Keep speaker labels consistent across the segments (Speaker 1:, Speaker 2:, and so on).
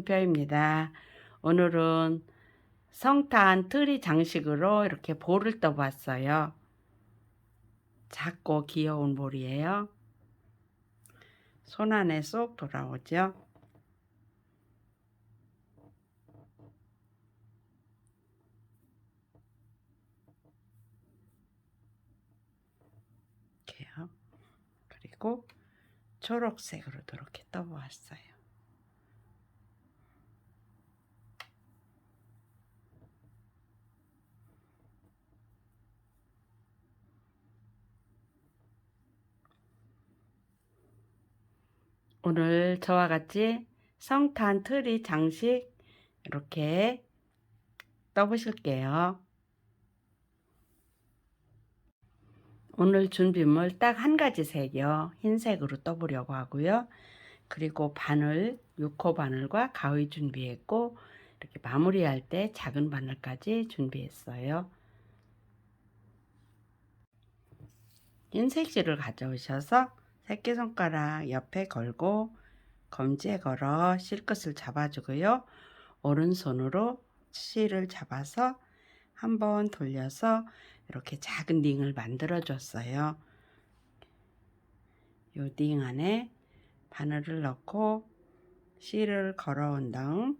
Speaker 1: 순표입니다. 오늘은 성탄 트리 장식으로 이렇게 볼을 떠봤어요. 작고 귀여운 볼이에요. 손 안에 쏙 돌아오죠. 그리고 초록색으로 이렇게 떠보았어요. 오늘 저와 같이 성탄 트리 장식 이렇게 떠보실게요. 오늘 준비물 딱 한 가지 색이요. 흰색으로 떠보려고 하고요. 그리고 바늘, 6호 바늘과 가위 준비했고 이렇게 마무리할 때 작은 바늘까지 준비했어요. 흰색 실을 가져오셔서 새끼손가락 옆에 걸고 검지에 걸어 실끝을 잡아주고요. 오른손으로 실을 잡아서 한번 돌려서 이렇게 작은 링을 만들어 줬어요. 요 링 안에 바늘을 넣고 실을 걸어온 다음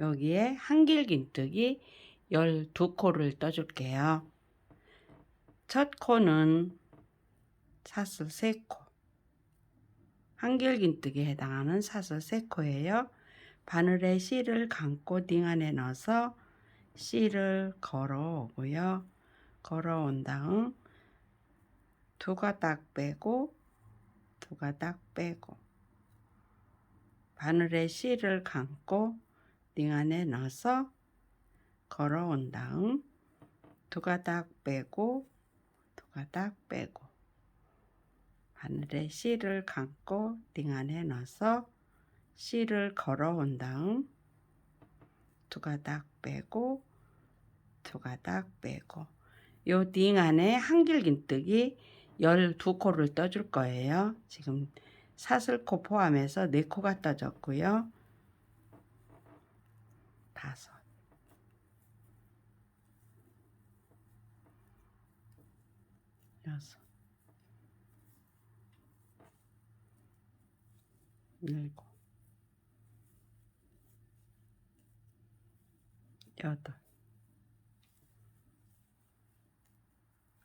Speaker 1: 여기에 한길긴뜨기 12코를 떠줄게요. 첫 코는 사슬 3코 한길긴뜨기에 해당하는 사슬 3코예요. 바늘에 실을 감고 딩 안에 넣어서 실을 걸어오고요. 걸어온 다음 두 가닥 빼고 두 가닥 빼고 바늘에 실을 감고 링 안에 넣어서 걸어온 다음 두 가닥 빼고 두 가닥 빼고 바늘에 실을 감고 링 안에 넣어서 실을 걸어온 다음 두 가닥 빼고 두 가닥 빼고 요딩 안에 한길긴뜨기 12코를 떠줄 거예요. 지금 사슬코 포함해서 4코가 떠졌고요. 다섯 여섯 일곱. 여덟.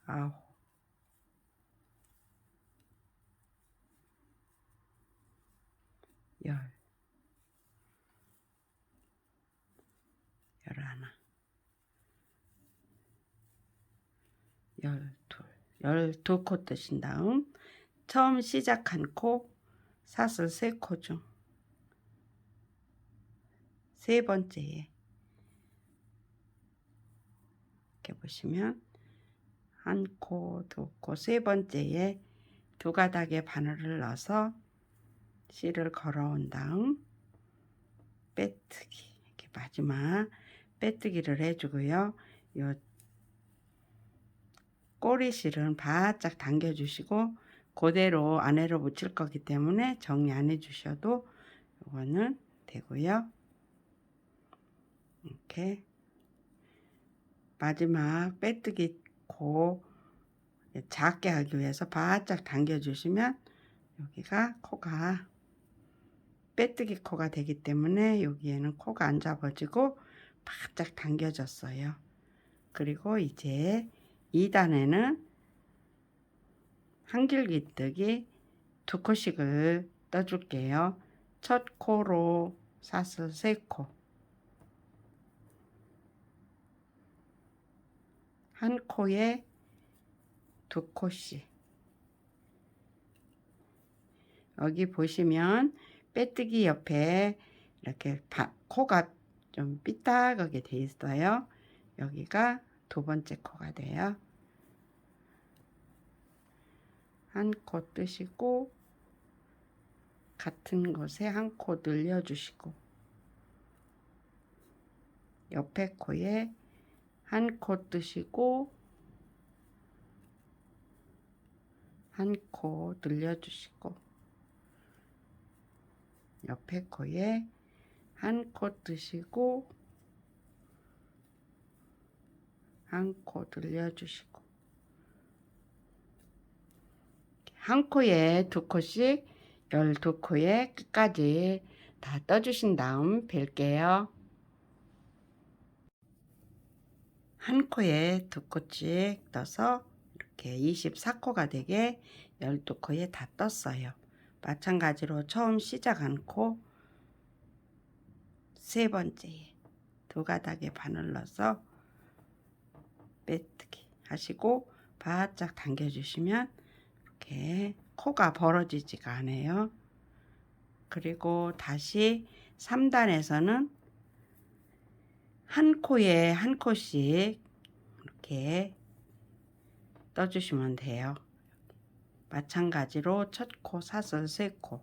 Speaker 1: 아홉. 열. 열하나. 열둘. 열두 코 뜨신 다음 처음 시작한 코 사슬 세 코 중 세 번째에 이렇게 보시면 한 코, 두 코, 세 번째에 두 가닥의 바늘을 넣어서 실을 걸어온 다음 빼뜨기 이렇게 마지막 빼뜨기를 해주고요. 요 꼬리 실은 바짝 당겨주시고 그대로 안에로 붙일 거기 때문에 정리 안 해주셔도 이거는 되고요. 이렇게 마지막 빼뜨기 코 작게 하기 위해서 바짝 당겨주시면 여기가 코가 빼뜨기 코가 되기 때문에 여기에는 코가 안 잡아지고 바짝 당겨졌어요. 그리고 이제 2단에는 한길기뜨기 두 코씩을 떠줄게요. 첫 코로 사슬 세 코. 한 코에 두 코씩. 여기 보시면 빼뜨기 옆에 이렇게 바, 코가 좀 삐딱하게 돼 있어요. 여기가 두 번째 코가 돼요. 한코 뜨시고 같은 곳에 한 코 늘려주시고 옆에 코에 한 코 뜨시고 한 코 늘려주시고 옆에 코에 한 코 뜨시고 한코 들려주시고 한 코에 두 코씩 열두 코에 끝까지 다 떠주신 다음 뵐게요. 한 코에 두 코씩 떠서 이렇게 24코가 되게 12코에 다 떴어요. 마찬가지로 처음 시작한 코 세 번째에 두 가닥에 바늘 넣어서 빼뜨기 하시고 바짝 당겨주시면 이렇게 코가 벌어지지가 않아요. 그리고 다시 3단에서는 한 코에 한 코씩 이렇게 떠주시면 돼요. 마찬가지로 첫 코 사슬 세 코.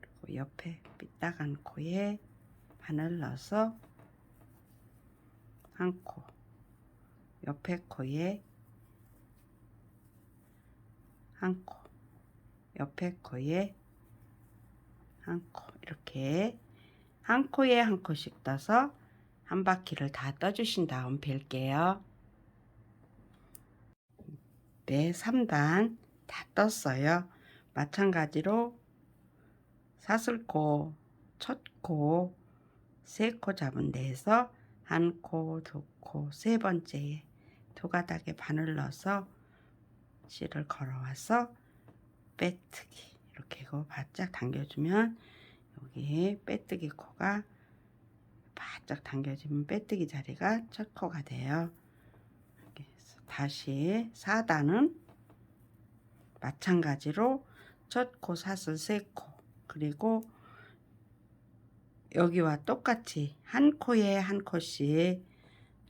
Speaker 1: 그리고 옆에 삐딱한 코에 바늘 넣어서 한 코. 옆에 코에 한 코. 옆에 코에 한 코. 이렇게 한 코에 한 코씩 떠서 한 바퀴를 다 떠주신 다음 뵐게요. 네, 3단 다 떴어요. 마찬가지로 사슬코, 첫 코, 세 코 잡은 데에서 한 코, 두 코, 세 번째에 두 가닥에 바늘 넣어서 실을 걸어와서 빼뜨기 이렇게 고 바짝 당겨주면 여기 빼뜨기 코가 바짝 당겨지면 빼뜨기 자리가 첫 코가 돼요. 다시 4단은 마찬가지로 첫 코 사슬 세코 그리고 여기와 똑같이 한 코에 한 코씩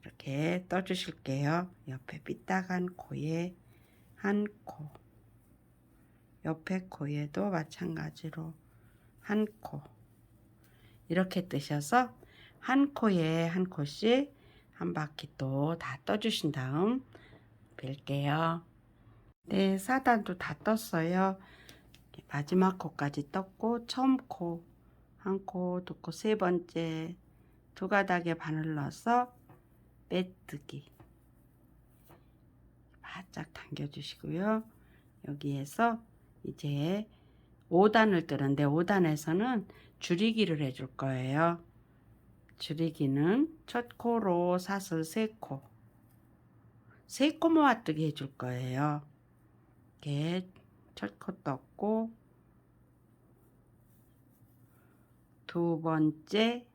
Speaker 1: 이렇게 떠주실게요. 옆에 삐딱한 코에 한 코, 옆에 코에도 마찬가지로 한 코. 이렇게 뜨셔서 한 코에 한 코씩 한 바퀴 또 다 떠주신 다음 뵐게요. 네, 사단도 다 떴어요. 마지막 코까지 떴고 처음 코, 한 코, 두 코, 세 번째 두 가닥에 바늘 넣어서 빼뜨기 바짝 당겨주시고요. 여기에서 이제 5단을 뜨는데 5단에서는 줄이기를 해줄 거예요. 줄이기는 첫 코로 사슬 3코 3코 모아뜨기 해줄 거예요. 이렇게 첫 코 떴고 두 번째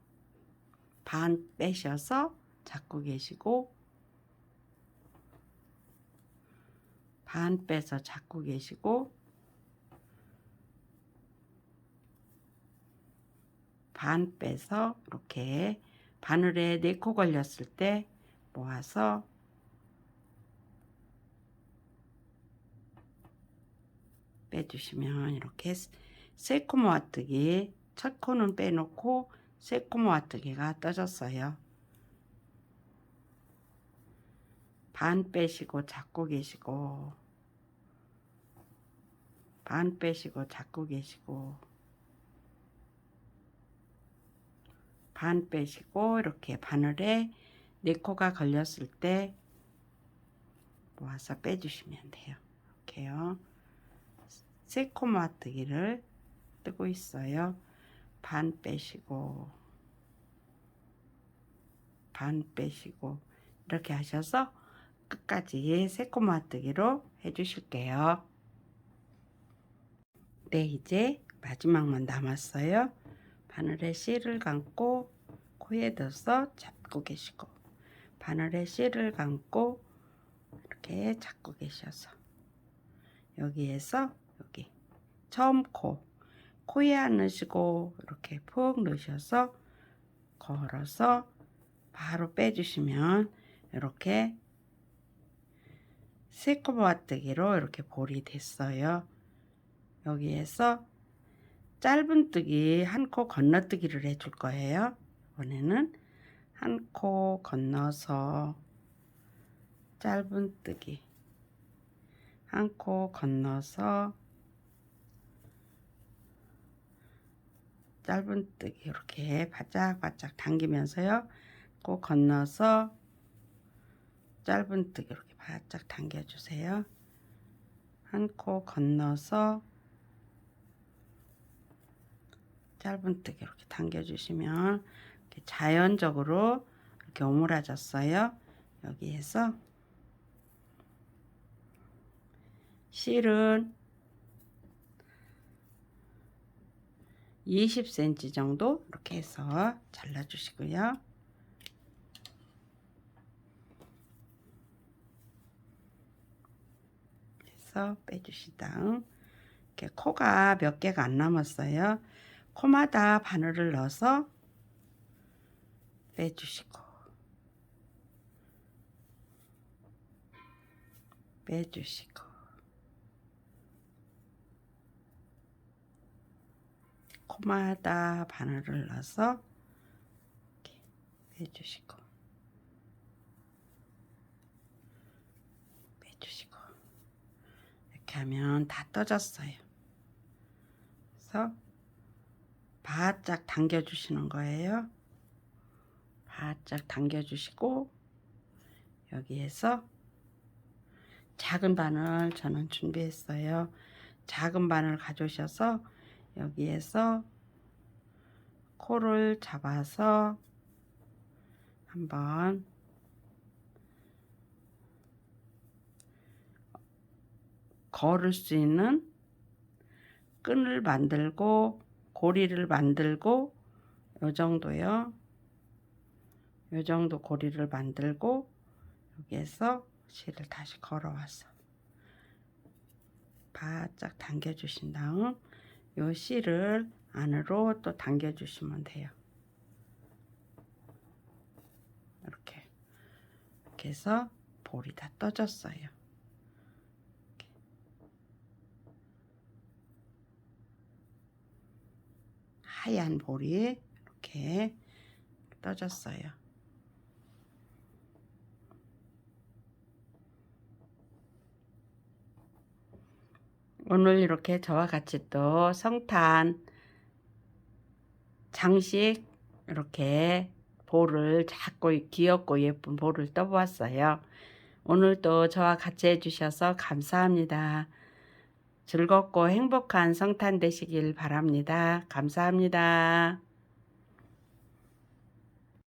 Speaker 1: 반 빼셔서 잡고 계시고 반 빼서 잡고 계시고 반 빼서 이렇게 바늘에 네 코 걸렸을 때 모아서 빼주시면 이렇게 세 코 모아뜨기 첫 코는 빼놓고 세 코 모아뜨기가 떠졌어요. 반 빼시고 잡고 계시고 반 빼시고 잡고 계시고 반 빼시고 이렇게 바늘에 네 코가 걸렸을 때 모아서 빼주시면 돼요. 이렇게요. 세코 모아뜨기를 뜨고 있어요. 반 빼시고 반 빼시고 이렇게 하셔서 끝까지 세코 모아뜨기로 해주실게요. 네, 이제 마지막만 남았어요. 바늘에 실을 감고 코에 넣어서 잡고 계시고 바늘에 실을 감고 이렇게 잡고 계셔서 여기에서 여기 처음 코 코에 안 넣으시고 이렇게 푹 넣으셔서 걸어서 바로 빼주시면 이렇게 세코 모아뜨기로 이렇게 볼이 됐어요. 여기에서 짧은 뜨기 한 코 건너뜨기를 해줄 거예요. 이번에는 한 코 건너서 짧은 뜨기 한 코 건너서 짧은뜨기 이렇게 바짝바짝 당기면서요. 꼭 건너서 짧은뜨기 이렇게 바짝 당겨주세요. 한 코 건너서 짧은뜨기 이렇게 당겨주시면 이렇게 자연적으로 이렇게 오므라졌어요. 여기에서 실은 20cm 정도 이렇게 해서 잘라주시고요. 해서 빼주신 다음 이렇게 코가 몇 개가 안 남았어요. 코마다 바늘을 넣어서 빼주시고 빼주시고 코마다 바늘을 넣어서 이렇게 빼주시고 빼주시고 이렇게 하면 다 떠졌어요. 그래서 바짝 당겨 주시는 거예요. 바짝 당겨 주시고 여기에서 작은 바늘 저는 준비했어요. 작은 바늘 가져오셔서 여기에서 코를 잡아서 한번 걸을 수 있는 끈을 만들고 고리를 만들고 요 정도요. 요 정도 고리를 만들고 여기에서 실을 다시 걸어와서 바짝 당겨 주신 다음 요 실을 안으로 또 당겨 주시면 돼요. 이렇게 이렇게 해서 볼이 다 떠졌어요. 이렇게. 하얀 볼이 이렇게 떠졌어요. 오늘 이렇게 저와 같이 또 성탄 장식 이렇게 볼을 작고 귀엽고 예쁜 볼을 떠보았어요. 오늘도 저와 같이 해주셔서 감사합니다. 즐겁고 행복한 성탄 되시길 바랍니다. 감사합니다.